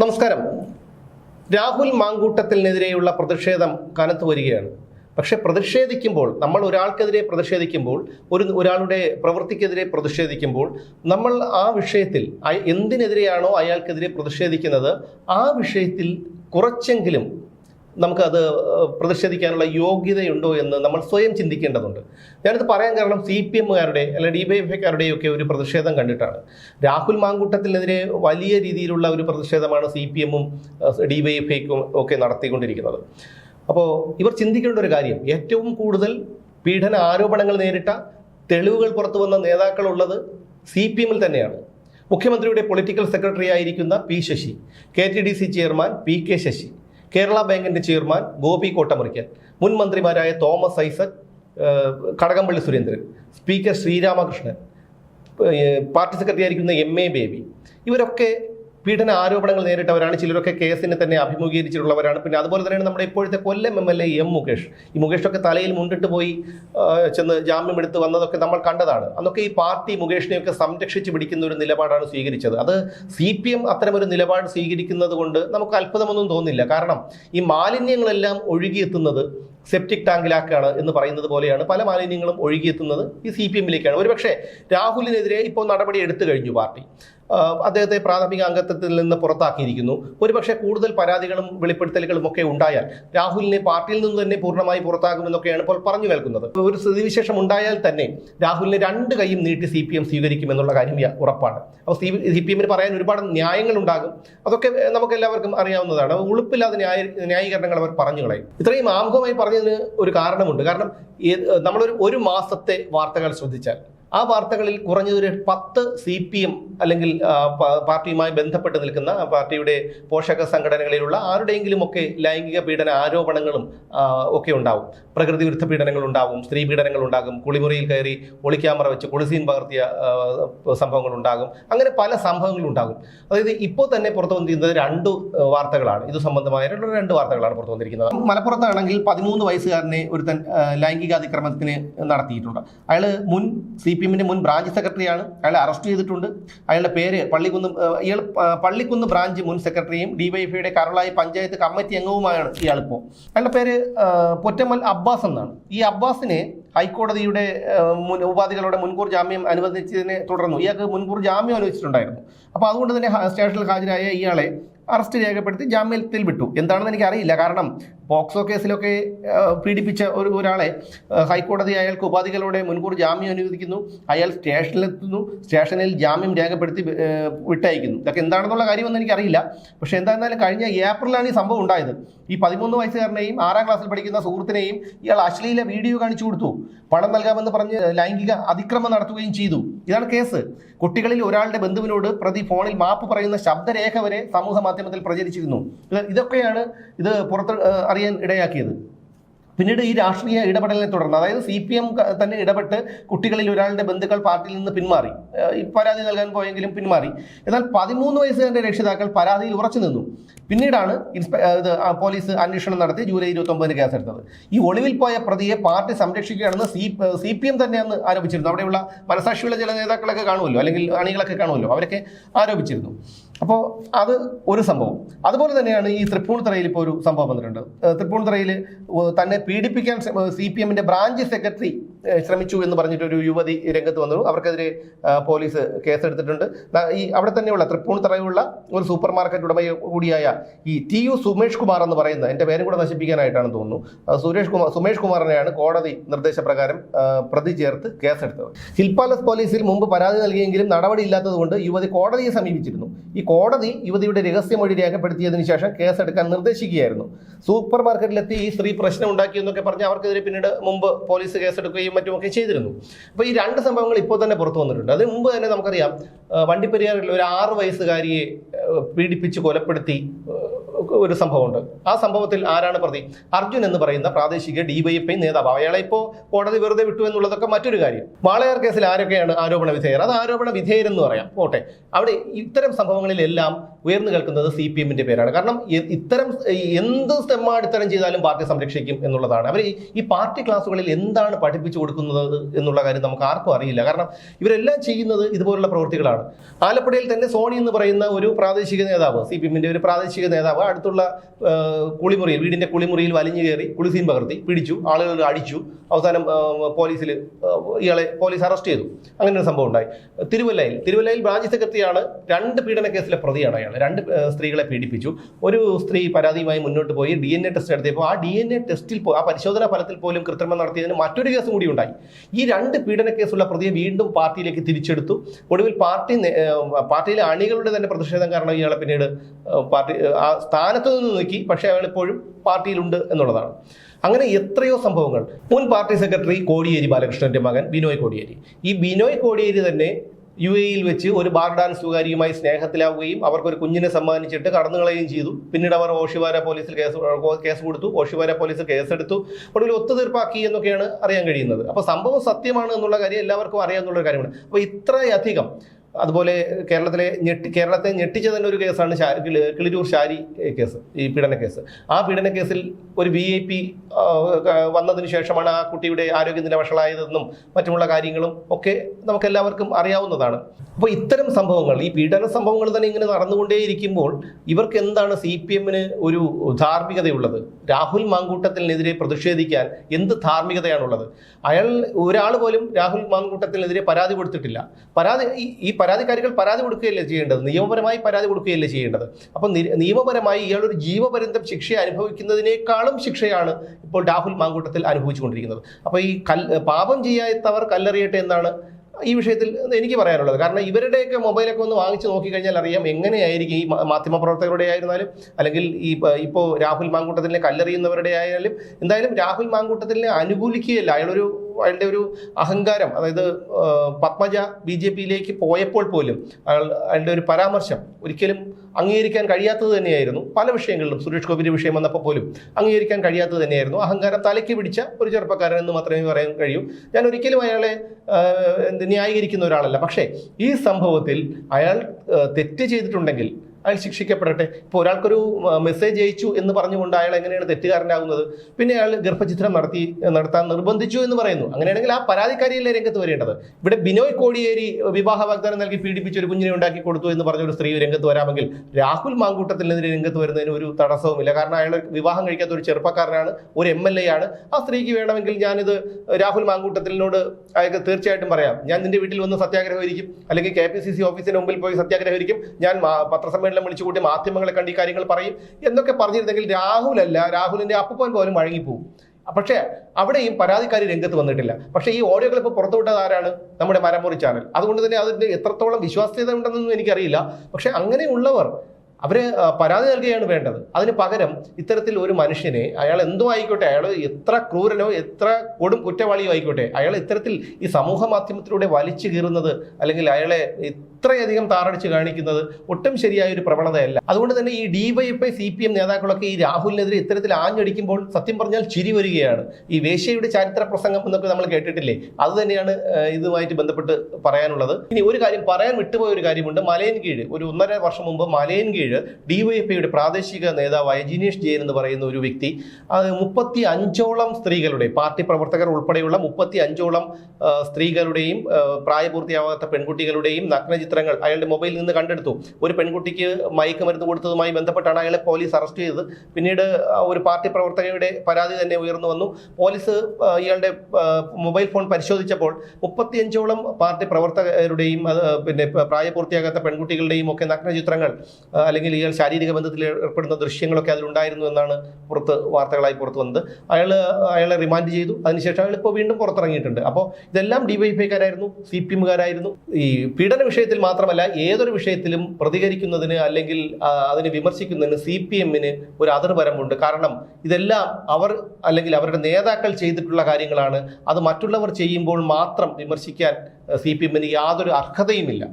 നമസ്കാരം. രാഹുൽ മാങ്കൂട്ടത്തിനെതിരെയുള്ള പ്രതിഷേധം കനത്തു വരികയാണ്. പക്ഷെ പ്രതിഷേധിക്കുമ്പോൾ നമ്മൾ ഒരാൾക്കെതിരെ പ്രതിഷേധിക്കുമ്പോൾ ഒരു ഒരാളുടെ പ്രവൃത്തിക്കെതിരെ പ്രതിഷേധിക്കുമ്പോൾ നമ്മൾ ആ വിഷയത്തിൽ എന്തിനെതിരെയാണോ അയാൾക്കെതിരെ പ്രതിഷേധിക്കുന്നത് ആ വിഷയത്തിൽ കുറച്ചെങ്കിലും നമുക്കത് പ്രതിഷേധിക്കാനുള്ള യോഗ്യതയുണ്ടോ എന്ന് നമ്മൾ സ്വയം ചിന്തിക്കേണ്ടതുണ്ട്. ഞാനിത് പറയാൻ കാരണം സി പി എമ്മുകാരുടെ അല്ലെങ്കിൽ ഡി വൈ എഫ്ഐക്കാരുടെയും ഒക്കെ ഒരു പ്രതിഷേധം കണ്ടിട്ടാണ്. രാഹുൽ മാങ്കൂട്ടത്തിനെതിരെ വലിയ രീതിയിലുള്ള ഒരു പ്രതിഷേധമാണ് സി പി എമ്മും ഡി വൈ എഫ് ഐക്കും ഒക്കെ നടത്തിക്കൊണ്ടിരിക്കുന്നത്. അപ്പോൾ ഇവർ ചിന്തിക്കേണ്ട ഒരു കാര്യം. ഏറ്റവും കൂടുതൽ പീഡന ആരോപണങ്ങൾ നേരിട്ട തെളിവുകൾ പുറത്തു വന്ന നേതാക്കളുള്ളത് സി പി എമ്മിൽ തന്നെയാണ്. മുഖ്യമന്ത്രിയുടെ പൊളിറ്റിക്കൽ സെക്രട്ടറി ആയിരിക്കുന്ന P Sasi K T D C chairman P K Sasi. Kerala ബാങ്കിന്റെ ചെയർമാൻ ഗോപി കോട്ടമുറിക്കൽ മുൻ മന്ത്രിമാരായ Thomas Isaac Kadakampally Surendran speaker Sreeramakrishnan party secretary ആയിരിക്കുന്ന എം എ ബേബി ഇവരൊക്കെ പീഡന ആരോപണങ്ങൾ നേരിട്ടവരാണ്. ചിലരൊക്കെ കേസിനെ തന്നെ അഭിമുഖീകരിച്ചിട്ടുള്ളവരാണ്. പിന്നെ അതുപോലെ തന്നെയാണ് നമ്മുടെ ഇപ്പോഴത്തെ Kollam M L A M Mukesh. ഈ മുകേഷൊക്കെ തലയിൽ മുണ്ടിട്ട് പോയി ചെന്ന് ജാമ്യം എടുത്ത് വന്നതൊക്കെ നമ്മൾ കണ്ടതാണ്. അന്നൊക്കെ ഈ പാർട്ടി മുകേഷിനെയൊക്കെ സംരക്ഷിച്ച് പിടിക്കുന്ന ഒരു നിലപാടാണ് സ്വീകരിച്ചത്. അത് സി പി എം അത്തരമൊരു നിലപാട് സ്വീകരിക്കുന്നത് കൊണ്ട് നമുക്ക് അത്ഭുതമൊന്നും തോന്നില്ല. കാരണം ഈ മാലിന്യങ്ങളെല്ലാം ഒഴുകിയെത്തുന്നത് സെപ്റ്റിക് ടാങ്കിലാക്കാണ് എന്ന് പറയുന്നത് പോലെയാണ് പല മാലിന്യങ്ങളും ഒഴുകിയെത്തുന്നത് ഈ സി പി എമ്മിലേക്കാണ്. ഒരുപക്ഷെ രാഹുലിനെതിരെ ഇപ്പോൾ നടപടി എടുത്തു കഴിഞ്ഞു പാർട്ടി. അദ്ദേഹത്തെ പ്രാഥമിക അംഗത്വത്തിൽ നിന്ന് പുറത്താക്കിയിരിക്കുന്നു. ഒരുപക്ഷെ കൂടുതൽ പരാതികളും വെളിപ്പെടുത്തലുകളും ഒക്കെ ഉണ്ടായാൽ രാഹുലിനെ പാർട്ടിയിൽ നിന്ന് തന്നെ പൂർണമായി പുറത്താകുമെന്നൊക്കെയാണ് ഇപ്പോൾ പറഞ്ഞു കേൾക്കുന്നത്. ഒരു സ്ഥിതിവിശേഷം ഉണ്ടായാൽ തന്നെ രാഹുലിനെ രണ്ട് കൈയും നീട്ടി സി പി എം സ്വീകരിക്കുമെന്നുള്ള കാര്യം ഉറപ്പാണ്. അപ്പോൾ സി സി പി എമ്മിന് പറയാൻ ഒരുപാട് ന്യായങ്ങൾ ഉണ്ടാകും. അതൊക്കെ നമുക്ക് എല്ലാവർക്കും അറിയാവുന്നതാണ്. ഉളുപ്പില്ലാതെ ന്യായ ന്യായീകരണങ്ങൾ അവർ പറഞ്ഞു കളയും. ഇത്രയും ആമുഖമായി പറഞ്ഞതിന് ഒരു കാരണമുണ്ട്. കാരണം നമ്മളൊരു ഒരു മാസത്തെ വാർത്തകൾ ശ്രദ്ധിച്ചാൽ ആ വാർത്തകളിൽ കുറഞ്ഞതൊരു പത്ത് സി പി എം അല്ലെങ്കിൽ പാർട്ടിയുമായി ബന്ധപ്പെട്ട് നിൽക്കുന്ന പാർട്ടിയുടെ പോഷക സംഘടനകളിലുള്ള ആരുടെയെങ്കിലും ഒക്കെ ലൈംഗിക പീഡന ആരോപണങ്ങളും ഒക്കെ ഉണ്ടാവും. പ്രകൃതി വിരുദ്ധ പീഡനങ്ങൾ ഉണ്ടാവും സ്ത്രീ പീഡനങ്ങൾ ഉണ്ടാകും കുളിമുറിയിൽ കയറി ഒളിക്യാമറ വെച്ച് കുളിസീൻ പകർത്തിയ സംഭവങ്ങൾ ഉണ്ടാകും. അങ്ങനെ പല സംഭവങ്ങളും ഉണ്ടാകും. അതായത് ഇപ്പോൾ തന്നെ പുറത്തു വന്നിരിക്കുന്നത് രണ്ട് വാർത്തകളാണ്. ഇത് സംബന്ധമായ രണ്ട് വാർത്തകളാണ് പുറത്തു വന്നിരിക്കുന്നത്. മലപ്പുറത്താണെങ്കിൽ പതിമൂന്ന് വയസ്സുകാരനെ ഒരുത്തൻ തൻ ലൈംഗിക അതിക്രമത്തിന് നടത്തിയിട്ടുണ്ട്. അയാൾ മുൻ സി പി എമ്മിന്റെ മുൻ ബ്രാഞ്ച് സെക്രട്ടറിയാണ്. അയാളെ അറസ്റ്റ് ചെയ്തിട്ടുണ്ട്. അയാളുടെ പേര് പള്ളിക്കുന്ന് ഇയാൾ പള്ളിക്കുന്ന് ബ്രാഞ്ച് മുൻ സെക്രട്ടറിയും ഡിവൈഫൈയുടെ കരളായി പഞ്ചായത്ത് കമ്മിറ്റി അംഗവുമായാണ് ഇയാളിപ്പോൾ അയാളുടെ പേര് പൊറ്റമ്മൽ അബ്ബാസ് എന്നാണ്. ഈ അബ്ബാസിനെ ഹൈക്കോടതിയുടെ മുൻ ഉപാധികളുടെ മുൻകൂർ ജാമ്യം അനുവദിച്ചതിനെ തുടർന്നു. ഇയാൾക്ക് മുൻകൂർ ജാമ്യം അനുവദിച്ചിട്ടുണ്ടായിരുന്നു. അപ്പോൾ അതുകൊണ്ട് തന്നെ സ്റ്റേഷനിൽ ഹാജരായ ഇയാളെ അറസ്റ്റ് രേഖപ്പെടുത്തി ജാമ്യത്തിൽ വിട്ടു. എന്താണെന്ന് എനിക്കറിയില്ല. കാരണം പോക്സോ കേസിലൊക്കെ പീഡിപ്പിച്ച ഒരു ഒരാളെ ഹൈക്കോടതി അയാൾക്ക് ഉപാധികളോടെ മുൻകൂർ ജാമ്യം അനുവദിക്കുന്നു. അയാൾ സ്റ്റേഷനിലെത്തുന്നു. സ്റ്റേഷനിൽ ജാമ്യം രേഖപ്പെടുത്തി വിട്ടയക്കുന്നു. ഇതൊക്കെ എന്താണെന്നുള്ള കാര്യമൊന്നും എനിക്കറിയില്ല. പക്ഷേ എന്തായിരുന്നാലും കഴിഞ്ഞ ഏപ്രിലാണ് ഈ സംഭവം ഉണ്ടായത്. ഈ പതിമൂന്ന് വയസ്സുകാരനെയും ആറാം ക്ലാസ്സിൽ പഠിക്കുന്ന സുഹൃത്തിനെയും ഇയാൾ അശ്ലീല വീഡിയോ കാണിച്ചു കൊടുത്തു. പണം നൽകാമെന്ന് പറഞ്ഞ് ലൈംഗിക അതിക്രമം നടത്തുകയും ചെയ്തു. ഇതാണ് കേസ്. കുട്ടികളിൽ ഒരാളുടെ ബന്ധുവിനോട് പ്രതി ഫോണിൽ മാപ്പ് പറയുന്ന ശബ്ദരേഖ വരെ സമൂഹ മാധ്യമത്തിൽ പ്രചരിച്ചിരുന്നു. ഇതൊക്കെയാണ് ഇത് പുറത്ത് അറിയാൻ ഇടയാക്കിയത്. പിന്നീട് ഈ രാഷ്ട്രീയ ഇടപെടലിനെ തുടർന്ന് അതായത് സി പി എം തന്നെ ഇടപെട്ട് കുട്ടികളിൽ ഒരാളുടെ ബന്ധുക്കൾ പാർട്ടിയിൽ നിന്ന് പിന്മാറി. പരാതി നൽകാൻ പോയെങ്കിലും പിന്മാറി. എന്നാൽ പതിമൂന്ന് വയസ്സുകാരുടെ രക്ഷിതാക്കൾ പരാതിയിൽ ഉറച്ചു നിന്നു. പിന്നീടാണ് ഇൻസ്പെ ഇത് പോലീസ് അന്വേഷണം നടത്തി ജൂലൈ ഇരുപത്തി ഒമ്പതിന് കേസെടുത്തത്. ഈ ഒളിവിൽ പോയ പ്രതിയെ പാർട്ടി സംരക്ഷിക്കുകയാണെന്ന് സി സി പി എം തന്നെയെന്ന് ആരോപിച്ചിരുന്നു. അവിടെയുള്ള മനസാക്ഷിയുള്ള ചില നേതാക്കളൊക്കെ കാണുമല്ലോ അല്ലെങ്കിൽ അണികളൊക്കെ കാണുമല്ലോ അവരൊക്കെ ആരോപിച്ചിരുന്നു. അപ്പോൾ അത് ഒരു സംഭവം. അതുപോലെ തന്നെയാണ് ഈ തൃപ്പൂണിത്തറയിൽ ഇപ്പോൾ ഒരു സംഭവം വന്നിട്ടുണ്ട്. തൃപ്പൂണിത്തറയിൽ തന്നെ പീഡിപ്പിക്കാൻ സി പി എമ്മിന്റെ ബ്രാഞ്ച് സെക്രട്ടറി ശ്രമിച്ചു എന്ന് പറഞ്ഞിട്ട് ഒരു യുവതി രംഗത്ത് വന്നു. അവർക്കെതിരെ പോലീസ് കേസെടുത്തിട്ടുണ്ട്. ഈ അവിടെ തന്നെയുള്ള തൃപ്പൂണിത്തറയുള്ള ഒരു സൂപ്പർ മാർക്കറ്റ് ഉടമ കൂടിയായ ഈ ടി യു സുമേഷ് കുമാർ എന്ന് പറയുന്ന എന്റെ പേരും കൂടെ നശിപ്പിക്കാനായിട്ടാണ് തോന്നുന്നു. സുരേഷ് കുമാർ സുമേഷ് കുമാറിനെയാണ് കോടതി നിർദ്ദേശപ്രകാരം പ്രതി ചേർത്ത് കേസെടുത്തത്. ഹിൽ പാലസ് പോലീസിൽ മുമ്പ് പരാതി നൽകിയെങ്കിലും നടപടിയില്ലാത്തതുകൊണ്ട് യുവതി കോടതിയെ സമീപിച്ചിരുന്നു. ഈ കോടതി യുവതിയുടെ രഹസ്യമൊഴി രേഖപ്പെടുത്തിയതിനു ശേഷം കേസെടുക്കാൻ നിർദ്ദേശിക്കുകയായിരുന്നു. സൂപ്പർ മാർക്കറ്റിലെത്തി ഈ സ്ത്രീ പ്രശ്നം ഉണ്ടാക്കിയെന്നൊക്കെ പറഞ്ഞ് അവർക്കെതിരെ പിന്നീട് മുമ്പ് പോലീസ് കേസെടുക്കുകയും മറ്റുമൊക്കെ ചെയ്തിരുന്നു. അപ്പോൾ ഈ രണ്ട് സംഭവങ്ങൾ ഇപ്പോൾ തന്നെ പുറത്തു വന്നിട്ടുണ്ട്. അതിന് മുമ്പ് തന്നെ നമുക്കറിയാം വണ്ടിപ്പെരിയാറിൽ ഒരു ആറ് വയസ്സുകാരിയെ പീഡിപ്പിച്ച് കൊലപ്പെടുത്തി ഒരു സംഭവമുണ്ട്. ആ സംഭവത്തിൽ ആരാണ് പ്രതി? അർജുൻ എന്ന് പറയുന്ന പ്രാദേശിക ഡിവൈഎഫ്ഐ നേതാവ്. അയാളെ ഇപ്പോൾ കോടതി വെറുതെ വിട്ടു എന്നുള്ളതൊക്കെ മറ്റൊരു കാര്യം. വാളയാർ കേസിൽ ആരൊക്കെയാണ് ആരോപണ വിധേയർ? അത് ആരോപണ വിധേയരെന്ന് പറയാം. ഓട്ടെ അവിടെ ഇത്തരം സംഭവങ്ങളിലെല്ലാം ഉയർന്നു കേൾക്കുന്നത് സി പി എമ്മിന്റെ പേരാണ്. കാരണം ഇത്തരം എന്ത് സ്റ്റെമ്മാടിത്തരം ചെയ്താലും പാർട്ടി സംരക്ഷിക്കും എന്നുള്ളതാണ്. അവർ ഈ പാർട്ടി ക്ലാസുകളിൽ എന്താണ് പഠിപ്പിച്ചു കൊടുക്കുന്നത് എന്നുള്ള കാര്യം നമുക്ക് ആർക്കും അറിയില്ല. കാരണം ഇവരെല്ലാം ചെയ്യുന്നത് ഇതുപോലുള്ള പ്രവൃത്തികളാണ്. ആലപ്പുഴയിൽ തന്നെ സോണി എന്ന് പറയുന്ന ഒരു പ്രാദേശിക നേതാവ് സി പി എമ്മിന്റെ ഒരു പ്രാദേശിക നേതാവ് അടുത്തുള്ള കുളിമുറിയിൽ വീടിന്റെ കുളിമുറിയിൽ വലിഞ്ഞു കയറി കുളിസീൻ പകർത്തി പിടിച്ചു ആളുകൾ അടിച്ചു. അവസാനം പോലീസിൽ ഇയാളെ പോലീസ് അറസ്റ്റ് ചെയ്തു. അങ്ങനെ ഒരു സംഭവം ഉണ്ടായി. തിരുവല്ലയിൽ തിരുവല്ലയിൽ ബ്രാഞ്ച് സെക്രട്ടറിയാണ് രണ്ട് പീഡന കേസിലെ പ്രതിയാണ് അയാൾ രണ്ട് സ്ത്രീകളെ പീഡിപ്പിച്ചു. ഒരു സ്ത്രീ പരാതിയുമായി മുന്നോട്ട് പോയി ഡി എൻ എ ടെസ്റ്റ് നടത്തിയപ്പോൾ ആ ഡി എൻ എ ടെസ്റ്റിൽ ആ പരിശോധനാ ഫലത്തിൽ പോലും കൃത്രിമം നടത്തിയതിന് മറ്റൊരു കേസും കൂടി ഉണ്ടായി. ഈ രണ്ട് പീഡന കേസുള്ള പ്രതിയെ വീണ്ടും പാർട്ടിയിലേക്ക് തിരിച്ചെടുത്തു. ഒടുവിൽ പാർട്ടി പാർട്ടിയിലെ അണികളുടെ തന്നെ പ്രതിഷേധം കാരണം ഇയാളെ പിന്നീട് പാർട്ടി ആ സ്ഥാനത്ത് നിന്ന് നീക്കി പക്ഷേ അയാൾ ഇപ്പോഴും പാർട്ടിയിലുണ്ട് എന്നുള്ളതാണ്. അങ്ങനെ എത്രയോ സംഭവങ്ങൾ. മുൻ പാർട്ടി സെക്രട്ടറി കോടിയേരി ബാലകൃഷ്ണന്റെ മകൻ ബിനോയ് കോടിയേരി. ഈ ബിനോയ് കോടിയേരി തന്നെ യു യിൽ വെച്ച് ഒരു ബാർ ഡാൻസുകാരിയുമായി സ്നേഹത്തിലാവുകയും അവർക്കൊരു കുഞ്ഞിനെ സമ്മാനിച്ചിട്ട് കടന്നു കളയുകയും ചെയ്തു. പിന്നീട് അവർ ഓഷിവാര പോലീസിൽ കേസ് കേസ് കൊടുത്തു. ഓഷിവാര പോലീസ് കേസെടുത്തു. ഒടുവിൽ ഒത്തുതീർപ്പാക്കി എന്നൊക്കെയാണ് അറിയാൻ കഴിയുന്നത്. അപ്പോൾ സംഭവം സത്യമാണ് എന്നുള്ള കാര്യം എല്ലാവർക്കും അറിയാവുന്ന ഒരു കാര്യമാണ്. അപ്പോൾ ഇത്രയധികം അതുപോലെ കേരളത്തിലെ ഞെട്ടി കേരളത്തെ ഞെട്ടിച്ച തന്നെ ഒരു കേസാണ് കിളിരൂർ ഷാരി കേസ് ഈ പീഡന കേസ്. ആ പീഡന കേസിൽ ഒരു വി ഐ പി വന്നതിന് ശേഷമാണ് ആ കുട്ടിയുടെ ആരോഗ്യനില വഷളായതെന്നും മറ്റുമുള്ള കാര്യങ്ങളും ഒക്കെ നമുക്ക് എല്ലാവർക്കും അറിയാവുന്നതാണ്. അപ്പോൾ ഇത്തരം സംഭവങ്ങൾ ഈ പീഡന സംഭവങ്ങൾ തന്നെ ഇങ്ങനെ നടന്നുകൊണ്ടേയിരിക്കുമ്പോൾ ഇവർക്ക് എന്താണ് സി പി എമ്മിന് ഒരു ധാർമ്മികതയുള്ളത്? രാഹുൽ മാങ്കൂട്ടത്തിനെതിരെ പ്രതിഷേധിക്കാൻ എന്ത് ധാർമ്മികതയാണുള്ളത്? അയാൾ ഒരാൾ പോലും രാഹുൽ മാങ്കൂട്ടത്തിനെതിരെ പരാതി കൊടുത്തിട്ടില്ല. പരാതി ഈ- പരാതിക്കാരികൾ പരാതി കൊടുക്കുകയല്ലേ ചെയ്യേണ്ടത്? നിയമപരമായി പരാതി കൊടുക്കുകയല്ലേ ചെയ്യേണ്ടത്? അപ്പം നിയമപരമായി ഇയാളൊരു ജീവപര്യന്തം ശിക്ഷ അനുഭവിക്കുന്നതിനേക്കാളും ശിക്ഷയാണ് ഇപ്പോൾ രാഹുൽ മാങ്കൂട്ടത്തിൽ അനുഭവിച്ചുകൊണ്ടിരിക്കുന്നത്. അപ്പോൾ ഈ കൽ പാപം ചെയ്യാത്തവർ കല്ലെറിയട്ടെ എന്നാണ് ഈ വിഷയത്തിൽ എനിക്ക് പറയാനുള്ളത്. കാരണം ഇവരുടെയൊക്കെ മൊബൈലൊക്കെ ഒന്ന് വാങ്ങിച്ച് നോക്കിക്കഴിഞ്ഞാൽ അറിയാം എങ്ങനെയായിരിക്കും ഈ മാധ്യമപ്രവർത്തകരുടെ ആയിരുന്നാലും അല്ലെങ്കിൽ ഈ ഇപ്പോൾ രാഹുൽ മാങ്കൂട്ടത്തിലെ കല്ലെറിയുന്നവരുടെ ആയാലും എന്തായാലും രാഹുൽ മാങ്കൂട്ടത്തിനെ അനുകൂലിക്കുകയല്ല. അയാളൊരു അയാളുടെ ഒരു അഹങ്കാരം അതായത് പത്മജ ബി ജെ പിയിലേക്ക് പോയപ്പോൾ പോലും അയാൾ അയാളുടെ ഒരു പരാമർശം ഒരിക്കലും അംഗീകരിക്കാൻ കഴിയാത്തത് തന്നെയായിരുന്നു. പല വിഷയങ്ങളിലും സുരേഷ് ഗോപിയുടെ വിഷയം വന്നപ്പോൾ പോലും അംഗീകരിക്കാൻ കഴിയാത്തത് തന്നെയായിരുന്നു. അഹങ്കാരം തലയ്ക്ക് പിടിച്ച ഒരു ചെറുപ്പക്കാരൻ എന്ന് മാത്രമേ പറയാൻ കഴിയൂ. ഞാൻ ഒരിക്കലും അയാളെ ന്യായീകരിക്കുന്ന ഒരാളല്ല. പക്ഷേ ഈ സംഭവത്തിൽ അയാൾ തെറ്റ് ചെയ്തിട്ടുണ്ടെങ്കിൽ അയാൾ ശിക്ഷിക്കപ്പെടട്ടെ. ഇപ്പോൾ ഒരാൾക്കൊരു മെസ്സേജ് അയച്ചു എന്ന് പറഞ്ഞുകൊണ്ട് അയാൾ എങ്ങനെയാണ് തെറ്റുകാരനാകുന്നത്? പിന്നെ അയാൾ ഗർഭചിത്രം നടത്തി നടത്താൻ നിർബന്ധിച്ചു എന്ന് പറയുന്നു. അങ്ങനെയാണെങ്കിൽ ആ പരാതിക്കാരിയല്ലേ രംഗത്ത് വരേണ്ടത്? ഇവിടെ ബിനോയ് കോടിയേരി വിവാഹ വാഗ്ദാനം നൽകി പീഡിപ്പിച്ച് ഒരു കുഞ്ഞിനെ ഉണ്ടാക്കി കൊടുത്തു എന്ന് പറഞ്ഞ ഒരു സ്ത്രീ രംഗത്ത് വരാമെങ്കിൽ രാഹുൽ മാങ്കൂട്ടത്തിനെതിരെ രംഗത്ത് വരുന്നതിന് ഒരു തടസ്സവുമില്ല കാരണം അയാൾ വിവാഹം കഴിക്കാത്ത ഒരു ചെറുപ്പക്കാരനാണ് ഒരു എം എൽ എ ആണ്. ആ സ്ത്രീക്ക് വേണമെങ്കിൽ ഞാനിത് രാഹുൽ മാങ്കൂട്ടത്തിനോട് അയാൾക്ക് തീർച്ചയായിട്ടും പറയാം. ഞാൻ നിന്റെ വീട്ടിൽ വന്ന് സത്യാഗ്രഹം ഇരിക്കും. അല്ലെങ്കിൽ കെ പി സി സി ഓഫീസിന് മുമ്പിൽ പോയി സത്യാഗ്രഹം ഇരിക്കും. ഞാൻ മാ- പത്രസമ്മേളനം വിളിച്ചു കൂട്ടി മാധ്യമങ്ങളെ കണ്ട് ഈ കാര്യങ്ങൾ പറയും എന്നൊക്കെ പറഞ്ഞിരുന്നെങ്കിൽ രാഹുലല്ല രാഹുലിന്റെ അപ്പൻ പോലും വഴങ്ങിപ്പോവും പക്ഷേ അവിടെയും പരാതിക്കാരി രംഗത്ത് വന്നിട്ടില്ല. പക്ഷേ ഈ ഓഡിയോകൾ ഇപ്പോൾ പുറത്തുവിട്ടത് ആരാണ്? നമ്മുടെ മരമുറി ചാനൽ. അതുകൊണ്ട് തന്നെ അതിന്റെ എത്രത്തോളം വിശ്വാസ്യത ഉണ്ടെന്നൊന്നും എനിക്കറിയില്ല. പക്ഷേ അങ്ങനെയുള്ളവർ അവർ ആ, പരാതി നൽകുകയാണ് വേണ്ടത്. അതിന് പകരം ഇത്തരത്തിൽ ഒരു മനുഷ്യനെ അയാൾ എന്തോ ആയിക്കോട്ടെ അയാൾ എത്ര ക്രൂരനോ എത്ര കൊടും കുറ്റവാളിയോ ആയിക്കോട്ടെ അയാൾ ഇത്തരത്തിൽ ഈ സമൂഹ മാധ്യമത്തിലൂടെ വലിച്ചു കീറുന്നത് അല്ലെങ്കിൽ അയാളെ ഇത്രയധികം താറടിച്ച് കാണിക്കുന്നത് ഒട്ടും ശരിയായ ഒരു പ്രവണതയല്ല. അതുകൊണ്ട് തന്നെ ഈ ഡിവൈഎഫ്ഐ സി പി എം നേതാക്കളൊക്കെ ഈ രാഹുലിനെതിരെ ഇത്തരത്തിൽ ആഞ്ഞടിക്കുമ്പോൾ സത്യം പറഞ്ഞാൽ ചിരി വരികയാണ്. ഈ വേശ്യയുടെ ചരിത്ര പ്രസംഗം എന്നൊക്കെ നമ്മൾ കേട്ടിട്ടില്ലേ? അത് തന്നെയാണ് ഇതുമായിട്ട് ബന്ധപ്പെട്ട് പറയാനുള്ളത്. ഇനി ഒരു കാര്യം പറയാൻ വിട്ടുപോയ ഒരു കാര്യമുണ്ട്. മലയൻകീഴ് ഒരു ഒന്നര വർഷം മുമ്പ് മലയൻകീഴ് ഡിവൈഎഫ്ഐയുടെ പ്രാദേശിക നേതാവായ ജിനേഷ് ജയൻ എന്ന് പറയുന്ന ഒരു വ്യക്തി മുപ്പത്തി അഞ്ചോളം സ്ത്രീകളുടെ പാർട്ടി പ്രവർത്തകർ ഉൾപ്പെടെയുള്ള മുപ്പത്തി അഞ്ചോളം സ്ത്രീകളുടെയും പ്രായപൂർത്തിയാവാത്ത പെൺകുട്ടികളുടെയും നഗ്നചിത്രങ്ങൾ അയാളുടെ മൊബൈലിൽ നിന്ന് കണ്ടെടുത്തു. ഒരു പെൺകുട്ടിക്ക് മയക്കുമരുന്ന് കൊടുത്തതുമായി ബന്ധപ്പെട്ടാണ് അയാളെ പോലീസ് അറസ്റ്റ് ചെയ്തത്. പിന്നീട് ഒരു പാർട്ടി പ്രവർത്തകയുടെ പരാതി തന്നെ ഉയർന്നു വന്നു. പോലീസ് ഇയാളുടെ മൊബൈൽ ഫോൺ പരിശോധിച്ചപ്പോൾ മുപ്പത്തിയഞ്ചോളം പാർട്ടി പ്രവർത്തകരുടെയും പിന്നെ പ്രായപൂർത്തിയാകാത്ത പെൺകുട്ടികളുടെയും ഒക്കെ നഗ്നചിത്രങ്ങൾ അല്ലെങ്കിൽ ഇയാൾ ശാരീരിക ബന്ധത്തിൽ ഏർപ്പെടുന്ന ദൃശ്യങ്ങളൊക്കെ അതിലുണ്ടായിരുന്നു എന്നാണ് പുറത്ത് വാർത്തകളായി പുറത്തു വന്നത്. അയാൾ അയാളെ റിമാൻഡ് ചെയ്തു. അതിനുശേഷം അയാൾ ഇപ്പോൾ വീണ്ടും പുറത്തിറങ്ങിയിട്ടുണ്ട്. അപ്പോൾ ഇതെല്ലാം ഡിവൈഎഫ്ഐക്കാരായിരുന്നു സി പി എമ്മുകാരായിരുന്നു ഈ പീഡന വിഷയത്തിൽ മാത്രമല്ല ഏതൊരു വിഷയത്തിലും പ്രതികരിക്കുന്നതിന് അല്ലെങ്കിൽ അതിനെ വിമർശിക്കുന്നതിന് സി പി എമ്മിന് ഒരു അതിർവരമുണ്ട് കാരണം ഇതെല്ലാം അവർ അല്ലെങ്കിൽ അവരുടെ നേതാക്കൾ ചെയ്തിട്ടുള്ള കാര്യങ്ങളാണ്. അത് മറ്റുള്ളവർ ചെയ്യുമ്പോൾ മാത്രം വിമർശിക്കാൻ സി പി എമ്മിന് യാതൊരു അർഹതയുമില്ല.